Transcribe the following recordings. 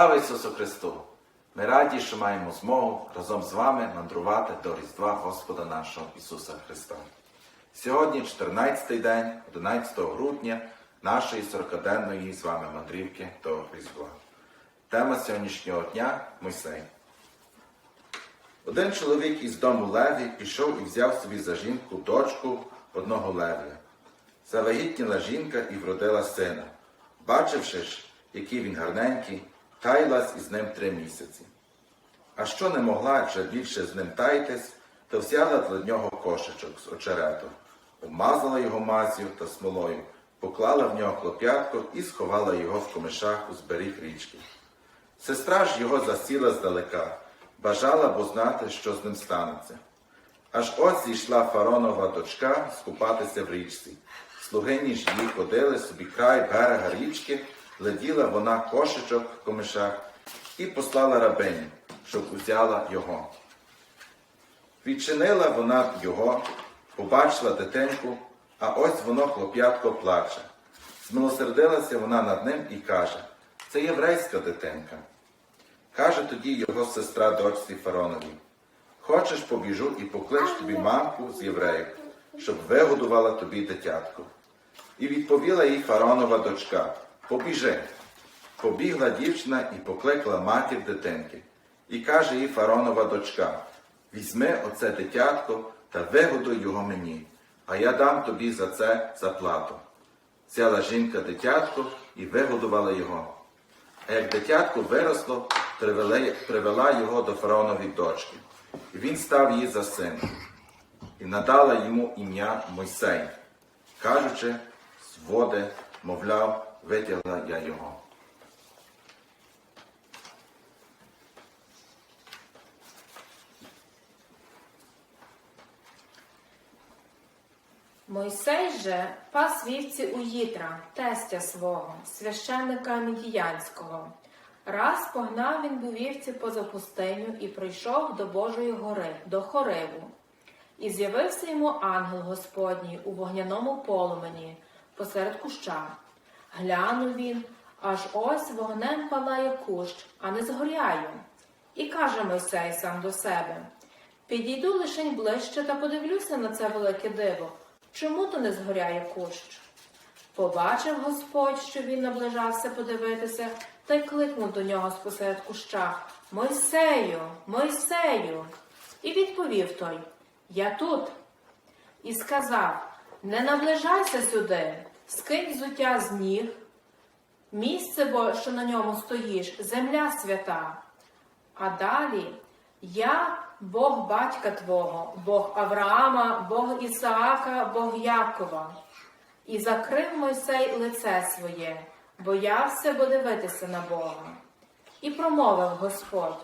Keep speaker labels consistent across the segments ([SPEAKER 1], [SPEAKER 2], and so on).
[SPEAKER 1] Слава Ісусу Христу! Ми раді, що маємо змогу разом з вами мандрувати до Різдва Господа нашого Ісуса Христа. Сьогодні 14-й день, 11 грудня нашої 40-денної з вами мандрівки до Різдва. Тема сьогоднішнього дня Мойсей. Один чоловік із дому Леві пішов і взяв собі за жінку дочку одного Левія. Завагітніла жінка і вродила сина. Бачивши ж, який він гарненький, таїлась із ним три місяці. А що не могла вже більше з ним таїтись, то взяла для нього кошечок з очерету, обмазала його мазю та смолою, поклала в нього хлоп'ятко і сховала його в комишах у зберіг річки. Сестра ж його засіла здалека, бажала бо знати, що з ним станеться. Аж ось зійшла фаронова дочка скупатися в річці. Слугині ж її ходили собі край берега річки, леділа вона кошечок в комишах і послала рабиню, щоб узяла його. Відчинила вона його, побачила дитинку, а ось воно хлоп'ятко плаче. Змилосердилася вона над ним і каже: Це єврейська дитинка. Каже тоді його сестра дочці Фаронові: Хочеш, побіжу і поклич тобі мамку з євреїв, щоб вигодувала тобі дитятко. І відповіла їй фаронова дочка: Побіжи. Побігла дівчина і покликала матір дитинки. І каже їй фаронова дочка: Візьми оце дитятко та вигодуй його мені, а я дам тобі за це заплату. Взяла жінка дитятко і вигодувала його. А як дитятко виросло, привела, його до фараонової дочки, і він став її за сина, і надала йому ім'я Мойсей, кажучи, з води, мовляв, витягла я його.
[SPEAKER 2] Мойсей же пас вівці у Їтра, тестя свого, священника Мідіянського. Раз погнав він був вівці поза пустиню і прийшов до Божої гори, до Хориву. І з'явився йому ангел Господній у вогняному полумені посеред куща. Глянув він, аж ось вогнем палає кущ, а не згоряю. І каже Мойсей сам до себе: Підійду лишень ближче та подивлюся на це велике диво. Чому то не згоряє кущ? Побачив Господь, що він наближався подивитися, та й кликнув до нього спосеред куща Мойсею, Мойсею. І відповів той Я тут. І сказав Не наближайся сюди, скинь взуття з ніг. Місце, бо що на ньому стоїш, земля свята. А далі я Бог батька твого, Бог Авраама, Бог Ісаака, Бог Якова. І закрив Мойсей лице своє, боявся бо дивитися на Бога. І промовив Господь: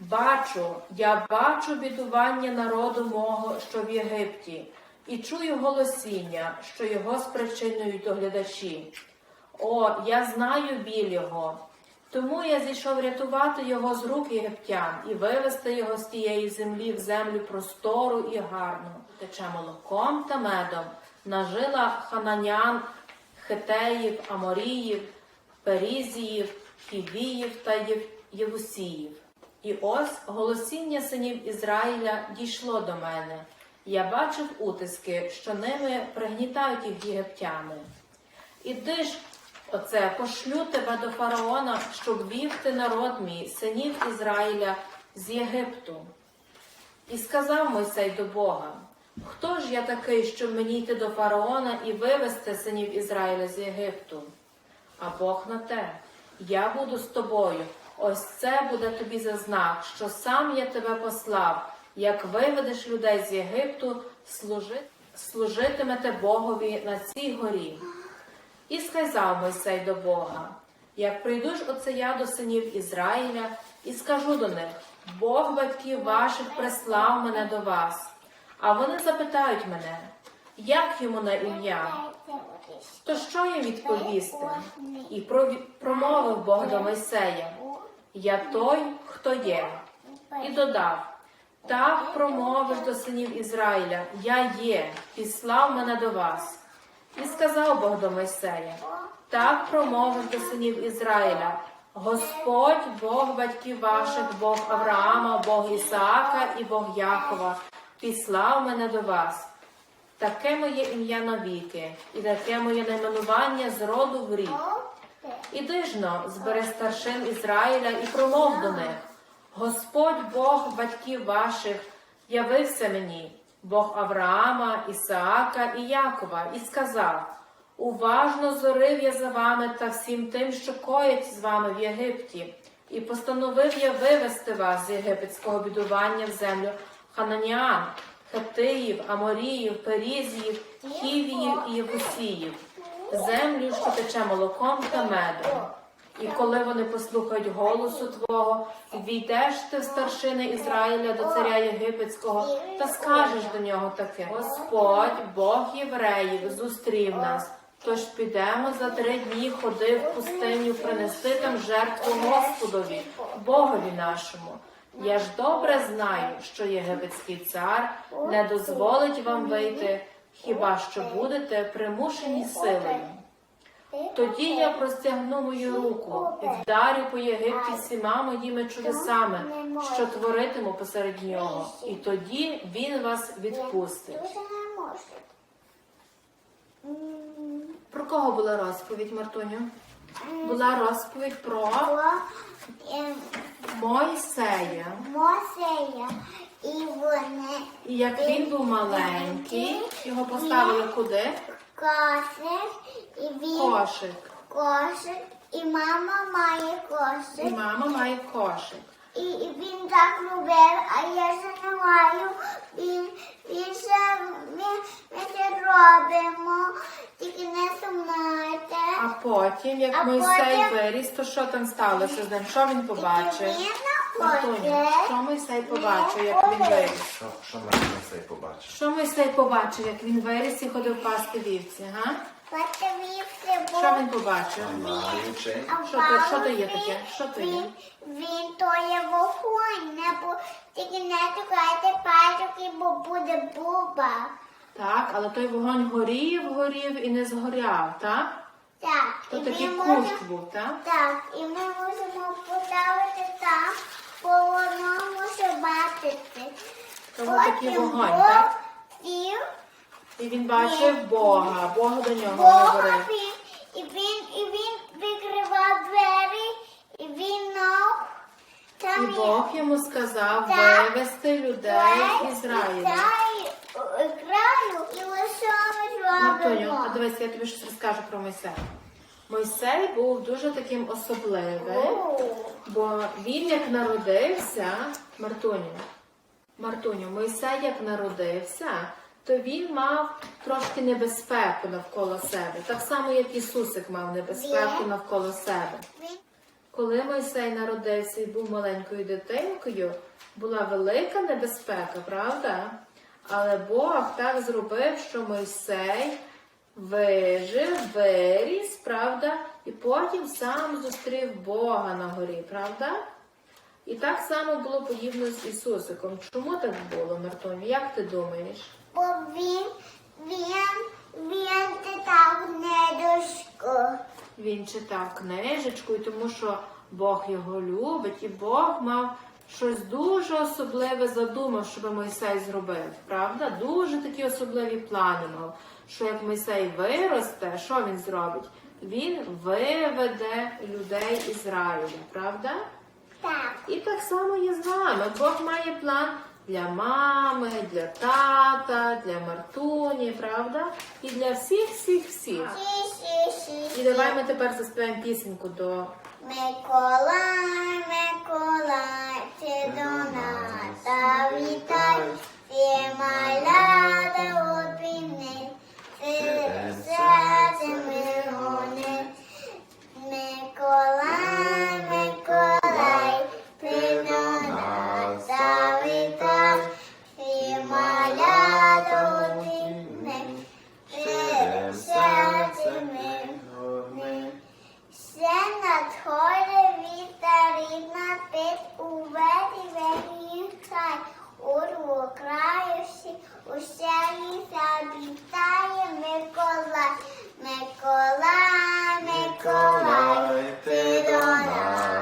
[SPEAKER 2] Бачу, я бачу бідування народу мого, що в Єгипті, і чую голосіння, що його спричинюють доглядачі. О, я знаю біль його. Тому я зійшов рятувати його з рук єгиптян і вивести його з тієї землі в землю простору і гарну, тече молоком та медом, нажила хананян, хетеїв, аморіїв, перізіїв, хівіїв та євусіїв. І ось голосіння синів Ізраїля дійшло до мене. Я бачив утиски, що ними пригнітають їх єгиптяни. Іди ж, оце пошлю тебе до фараона, щоб вів ти народ мій, синів Ізраїля з Єгипту. І сказав Мойсей до Бога: Хто ж я такий, щоб мені йти до фараона і вивести синів Ізраїля з Єгипту? А Бог на те, я буду з тобою. Ось це буде тобі за знак, що сам я тебе послав, як виведеш людей з Єгипту, служи, служитимете Богові на цій горі. І сказав Мойсей до Бога: Як прийду ж оце я до синів Ізраїля, і скажу до них: Бог батьків ваших прислав мене до вас. А вони запитають мене, як йому на ім'я? То що їм відповісти? І промовив Бог до Мойсея: Я той, хто є. І додав: Так промовиш до синів Ізраїля, я є, післав мене до вас. І сказав Бог до Мойсея: Так промовив до синів Ізраїля, Господь, Бог батьків ваших, Бог Авраама, Бог Ісаака і Бог Якова, післав мене до вас. Таке моє ім'я навіки, і таке моє найменування з роду в рід. Іди ж но, збери старшин Ізраїля і промов до них. Господь Бог батьків ваших явився мені, Бог Авраама, Ісаака і Якова, і сказав: Уважно зорив я за вами та всім тим, що коїть з вами в Єгипті, і постановив я вивести вас з єгипетського бідування в землю Хананіан, Хеттиїв, Аморіїв, Перізіїв, Хівіїв і Євусіїв, землю, що тече молоком та медом. І коли вони послухають голосу Твого, війдеш ти старшини Ізраїля до царя Єгипетського та скажеш до нього таке: Господь, Бог євреїв, зустрів нас. Тож підемо за три дні ходи в пустиню принести там жертву Господові, Богові нашому. Я ж добре знаю, що єгипетський цар не дозволить вам вийти, хіба що будете примушені силою. Тоді я простягну мою руку і вдарю по Єгипті всіма моїми чудесами, що творитиму посеред нього, і тоді він вас відпустить. Про кого була розповідь, Мартуню? Була розповідь про Мойсея.
[SPEAKER 3] Мосея і вони
[SPEAKER 2] І як він був маленький, його поставили куди?
[SPEAKER 3] Кошик, і він
[SPEAKER 2] Кошик.
[SPEAKER 3] кошик, і мама має
[SPEAKER 2] І
[SPEAKER 3] кошик.
[SPEAKER 2] мама має кошик.
[SPEAKER 3] І, і він так любив, а я ще не маю. Він, він ще ми, ми це робимо, тільки не сумнайте.
[SPEAKER 2] А потім, як
[SPEAKER 3] А
[SPEAKER 2] Мойсей
[SPEAKER 3] потім-
[SPEAKER 2] виріс, то що там сталося з ним? Що він побачив?
[SPEAKER 3] Він
[SPEAKER 2] Що Мойсей побачив, як він виріс?
[SPEAKER 1] Що, що Мартин цей побачив?
[SPEAKER 2] Що Мойсей побачив, як він виріс і ходив пасти вівці, га? Що він побачив?
[SPEAKER 1] Маючи.
[SPEAKER 2] Що то- що то є таке? Що то є?
[SPEAKER 3] Він, то є вогонь, не бо тільки не тукайте пальчики, бо буде буба.
[SPEAKER 2] Так, але той вогонь горів, горів і не згоряв, так?
[SPEAKER 3] Так,
[SPEAKER 2] То
[SPEAKER 3] і
[SPEAKER 2] такий
[SPEAKER 3] ми
[SPEAKER 2] кущ був, так?
[SPEAKER 3] так, і ми можемо поставити там, може бачити.
[SPEAKER 2] То був такий вогонь, так?
[SPEAKER 3] сів,
[SPEAKER 2] І він бачив Бога, Бог до нього
[SPEAKER 3] Бога
[SPEAKER 2] говорив.
[SPEAKER 3] він, і він, і він викривав двері, і він ног.
[SPEAKER 2] І
[SPEAKER 3] Там є
[SPEAKER 2] Бог йому сказав
[SPEAKER 3] Так.
[SPEAKER 2] вивести людей Ізраїля.
[SPEAKER 3] Краю, і ось ми робимо.
[SPEAKER 2] а дивись, я тобі щось розкажу про Мойсея. Мойсей був дуже таким особливим, бо він як народився, Мартуню, Мартуню, Мойсей як народився, то він мав трошки небезпеку навколо себе, так само, як Ісусик мав небезпеку навколо себе. Коли Мойсей народився і був маленькою дитинкою, була велика небезпека, правда? Але Бог так зробив, що Мойсей вижив, виріс, правда, і потім сам зустрів Бога на горі, правда? І так само було подібно з Ісусиком. Чому так було, Мартоні? Як ти думаєш?
[SPEAKER 3] Бо він, він, він читав книжку.
[SPEAKER 2] Він читав книжечку, і тому що Бог його любить, і Бог мав щось дуже особливе задумав, щоб Мойсей зробив. Правда? Дуже такі особливі плани мав. Що як Мойсей виросте, що він зробить? Він виведе людей Ізраїля, правда?
[SPEAKER 3] Так.
[SPEAKER 2] І так само є з нами. Бог має план для мами, для тата, для Мартуні, правда? І для всіх, всіх, всіх. І давай ми тепер заспіваємо пісеньку до
[SPEAKER 3] Mekolar, mekolar, te donata vitai, te mai lada opine, te sate mirai. нашому краю всі, у селі завітає Миколай, Миколай, Миколай, ти до нас.